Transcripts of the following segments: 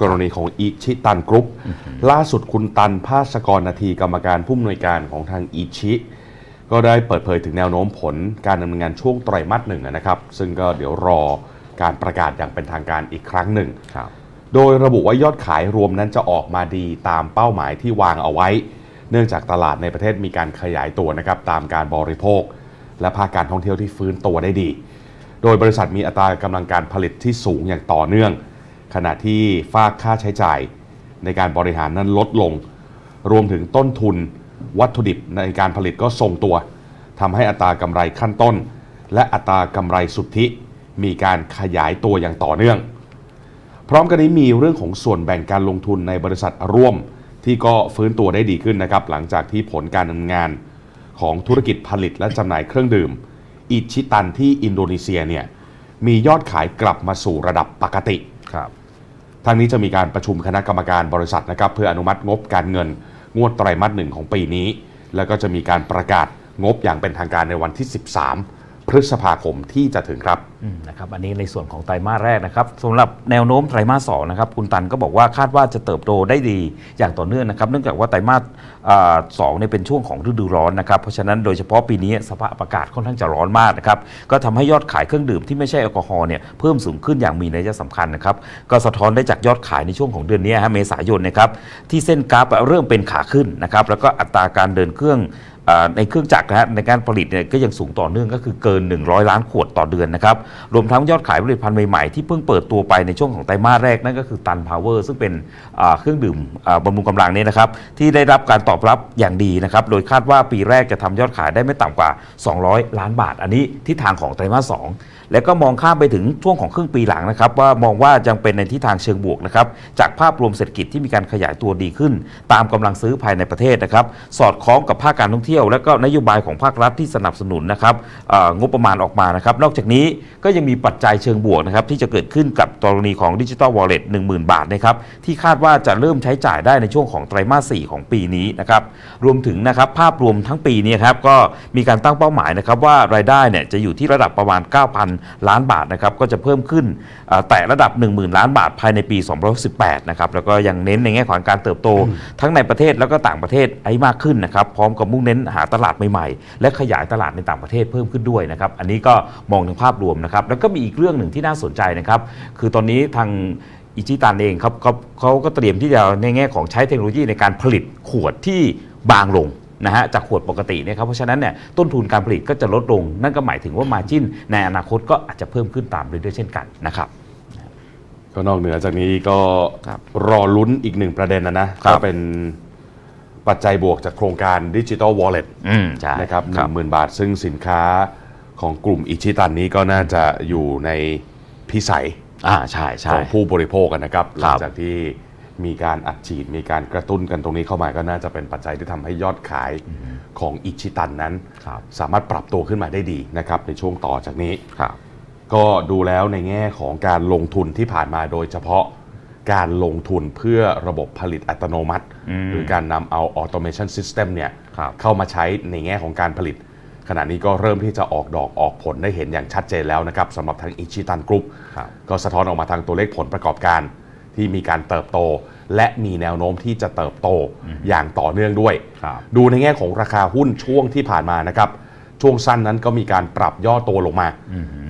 กรณีของอิชิตันกรุ๊ปล่าสุดคุณตันภาสกรนาทีกรรมการผู้อำนวยการของทางอิชิ ก็ได้เปิดเผยถึงแนวโน้มผลการดำเนินงานช่วงไตรมาสหนึ่งนะครับ ซึ่งก็เดี๋ยวรอการประกาศอย่างเป็นทางการอีกครั้งหนึ่งครับโดยระบุว่ายอดขายรวมนั้นจะออกมาดีตามเป้าหมายที่วางเอาไว้ เนื่องจากตลาดในประเทศมีการขยายตัวนะครับตามการบริโภค และภาคการท่องเที่ยวที่ฟื้นตัวได้ดี โดยบริษัทมีอัตรากำลังการผลิตที่สูงอย่างต่อเนื่อง ขณะที่ฝากค่าใช้จ่ายในการบริหารนั้นลดลง รวมถึงต้นทุนวัตถุดิบในการผลิตก็ทรงตัวทำให้อัตรากำไรขั้นต้น และอัตรากำไรสุทธิ มีการขยายตัวอย่างต่อเนื่อง พร้อมกันนี้มีเรื่องของส่วนแบ่งการลงทุนในบริษัทร่วมที่ก็ฟื้นตัวได้ดีขึ้นนะครับ หลังจากที่ผลการดำเนินงานของธุรกิจผลิตและจำหน่ายเครื่องดื่ม อิชิตันที่อินโดนีเซียเนี่ยมียอดขายกลับมาสู่ระดับปกติครับ ทางนี้จะมีการประชุมคณะกรรมการบริษัทนะครับเพื่ออนุมัติงบการเงิน งวดไตรมาสหนึ่งของปีนี้ แล้วก็จะมีการประกาศงบอย่างเป็นทางการในวันที่ 13 พฤษภาคมที่จะถึงครับนะครับอันนี้ในส่วนของไตรมาสแรกนะครับสำหรับแนวโน้มไตรมาสสองนะครับคุณตันก็บอกว่าคาดว่าจะเติบโตได้ดีอย่างต่อเนื่องนะครับ เนื่องจากว่าไตรมาสสองเนี่ยเป็นช่วงของฤดูร้อนนะครับ เพราะฉะนั้นโดยเฉพาะปีนี้สภาพอากาศค่อนข้างจะร้อนมากนะครับก็ทำให้ยอดขายเครื่องดื่มที่ไม่ใช่แอลกอฮอล์เนี่ยเพิ่มสูงขึ้นอย่างมีนัยสำคัญนะครับก็สะท้อนได้จากยอดขายในช่วงของเดือนนี้ฮะเมษายนนะครับที่เส้นกราฟเริ่มเป็นขาขึ้นนะครับแล้วก็อัตราการเดินเครื่อง ในเครื่องจักรนะฮะในการผลิตเนี่ยก็ยังสูงต่อเนื่องก็คือเกิน 100 ล้านขวดต่อเดือนนะครับ รวมทั้งยอดขายผลิตภัณฑ์ใหม่ๆ ที่เพิ่งเปิดตัวไปในช่วงของไตรมาสแรกนั่นก็คือตันพาวเวอร์ซึ่งเป็นเครื่องดื่มบำรุงกำลังเนี่ยนะครับที่ได้รับการตอบรับอย่างดีนะครับโดยคาดว่าปีแรกจะทำยอดขายได้ไม่ต่ำกว่า 200 ล้านบาท อันนี้ทิศทางของไตรมาสสองแล้วก็มองข้ามไปถึงช่วงของครึ่งปีหลังนะครับ ว่ามองว่ายังเป็นในทิศทางเชิงบวกนะครับจากภาพรวมเศรษฐกิจที่มีการขยายตัวดีขึ้น ตามกำลังซื้อภายในประเทศนะครับ สอดคล้องกับภาคการท่องเที่ยวและก็นโยบายของภาครัฐที่สนับสนุนนะครับเอ่องบประมาณออกมานะครับ นอกจากนี้ก็ยังมีปัจจัยเชิงบวกนะครับที่จะเกิดขึ้นกับกรณีของดิจิ t a ลวอลเล็ต10,000บาทนะครับที่คาดว่าจะเริ่มใช้จ่ายได้ในช่วงของไตรมาส4ของปีนี้นะครับรวมถึงนะครับภาพรวมทั้งปีนี้ครับก็มีการตั้งเป้าหมายนะครับว่ารายได้เนี่ยจะอยู่ที่ระดับประมาณ 9,000 ล้านบาทนะครับก็จะเพิ่มขึ้นเอ่อแต่ระดับ 10,000 ล้านบาทภายในปี 2018 นะครับแล้วก็ยังเน้นในแง่ของการเติบโต ทั้งในประเทศแล้วก็ต่างประเทศให้มากขึ้นนะครับพร้อมกับมุ่งเน้นหาตลาดใหม่ๆ และขยายตลาดในต่างประเทศเพิ่มขึ้นด้วยนะครับ อันนี้ก็มองถึงภาพรวมนะครับ แล้วก็มีอีกเรื่องหนึ่งที่น่าสนใจนะครับ คือตอนนี้ทางอิจิตันเองครับเขาเขาก็เตรียมที่จะในแง่ของใช้เทคโนโลยีในการผลิตขวดที่บางลงนะฮะจากขวดปกติเนี่ยครับเพราะฉะนั้นเนี่ยต้นทุนการผลิตก็จะลดลง นั่นก็หมายถึงว่ามาจิ้นในอนาคตก็อาจจะเพิ่มขึ้นตามไปด้วยเช่นกันนะครับก็นอกเหนือจากนี้ก็ครับรอลุ้นอีกหนึ่งประเด็นนะนะครับก็เป็น ปัจจัยบวกจากโครงการดิจิ t a ลวอลเล็ตอืมใช่นะครับหครันึ่บ งหมื่นบาท ซึ่งสินค้าของกลุ่มอิชิตันนี้ก็น่าจะอยู่ในพิสัยอ่าใช่ใช่ของผู้บริโภคกันนะครับหครัลับงจากที่มีการอัดฉีดมีการกระตุ้นกันตรงนี้เข้ามาก็น่าจะเป็นปัจจัยที่ทำให้ยอดขายของอิชิตันนั้น ครับ สามารถปรับตัวขึ้นมาได้ดีนะครับในช่วงต่อจากนี้ ครับ ก็ดูแล้วในแง่ของการลงทุนที่ผ่านมาโดยเฉพาะ การลงทุนเพื่อระบบผลิตอัตโนมัติอืมหรือการนำเอา automation system เนี่ยครับเข้ามาใช้ในแง่ของการผลิต ขณะนี้ก็เริ่มที่จะออกดอกออกผลได้เห็นอย่างชัดเจนแล้วนะครับสำหรับทางอิชิตันกรุ๊ปครับก็สะท้อนออกมาทางตัวเลขผลประกอบการที่มีการเติบโต และมีแนวโน้มที่จะเติบโตอย่างต่อเนื่องด้วยครับดูในแง่ของราคาหุ้นช่วงที่ผ่านมานะครับช่วงสั้นนั้นก็มีการปรับย่อตัวลงมา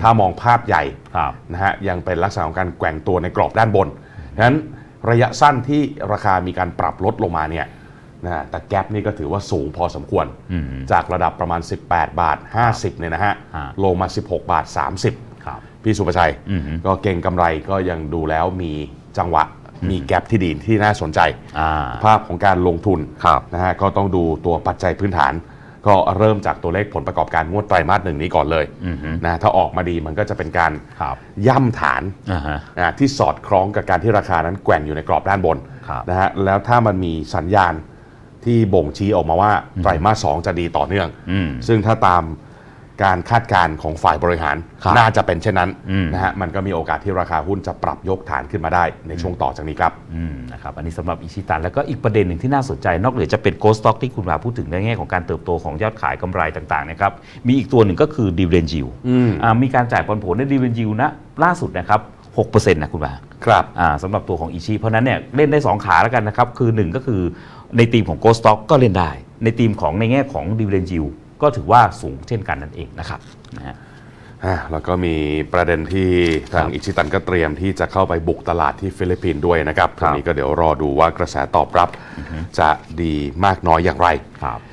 ถ้ามองภาพใหญ่ครับนะฮะยังเป็นลักษณะของการแกว่งตัวในกรอบด้านบน ฉะนั้นระยะสั้นที่ราคามีการปรับลดลงมาเนี่ยนะฮะแต่แกลบนี่ก็ถือว่าสูงพอสมควรอืมจากระดับประมาณ 18 บาท 50เนี่ยนะฮะฮะลงมา 16 บาท 30ครับพี่สุประชัยอือฮึก็เก่งกำไรก็ยังดูแล้วมีจังหวะมีแกลบที่ดีที่น่าสนใจอ่าภาพของการลงทุนครับนะฮะก็ต้องดูตัวปัจจัยพื้นฐาน ก็เริ่มจากตัวเลขผลประกอบการงวดไตรมาสหนึ่งนี้ก่อนเลยอือฮึนะถ้าออกมาดีมันก็จะเป็นการครับย่ำฐานอ่าฮะนะที่สอดคล้องกับการที่ราคานั้นแกว่งอยู่ในกรอบด้านบนครับนะฮะแล้วถ้ามันมีสัญญาณที่บ่งชี้ออกมาว่าไตรมาสสองจะดีต่อเนื่องอืมซึ่งถ้าตาม การคาดการณ์ของฝ่ายบริหาร ครับน่าจะเป็นเช่นนั้นอืม นะฮะมันก็มีโอกาสที่ราคาหุ้นจะปรับยกฐานขึ้นมาได้ในช่วงต่อจากนี้ครับ อืมนะครับอันนี้สำหรับอิชิตันแล้วก็อีกประเด็นหนึ่งที่น่าสนใจ นอกเหนือจะเป็นโกลสต็อกที่คุณมาพูดถึงในแง่ของการเติบโตของยอดขายกำไรต่างๆนะครับมีอีกตัวหนึ่งก็คือดีเวนจิวอืม มีการจ่ายปันผลในดีเวนจิวนะล่าสุดนะครับ6%นะคุณบาครับ อ่าสำหรับตัวของอิชิเพราะฉะนั้นเนี่ยเล่นได้ 2 ขาแล้วกันนะครับ คือ 1 ก็คือในทีมของ Ghost Stock ก็เล่นได้ ในทีมของในแง่ของ d i v i d e n d Yield ก็ถือว่าสูงเช่นกันนั่นเองนะครับนะฮะ อะแล้วก็มีประเด็นที่ทางครับอิชิตันก็เตรียมที่จะเข้าไปบุกตลาดที่ฟิลิปปินส์ด้วยนะครับครัทีบนี้ก็เดี๋ยวรอดูว่ากระแสตอบรับจะดีมากน้อยอย่างไร ครับ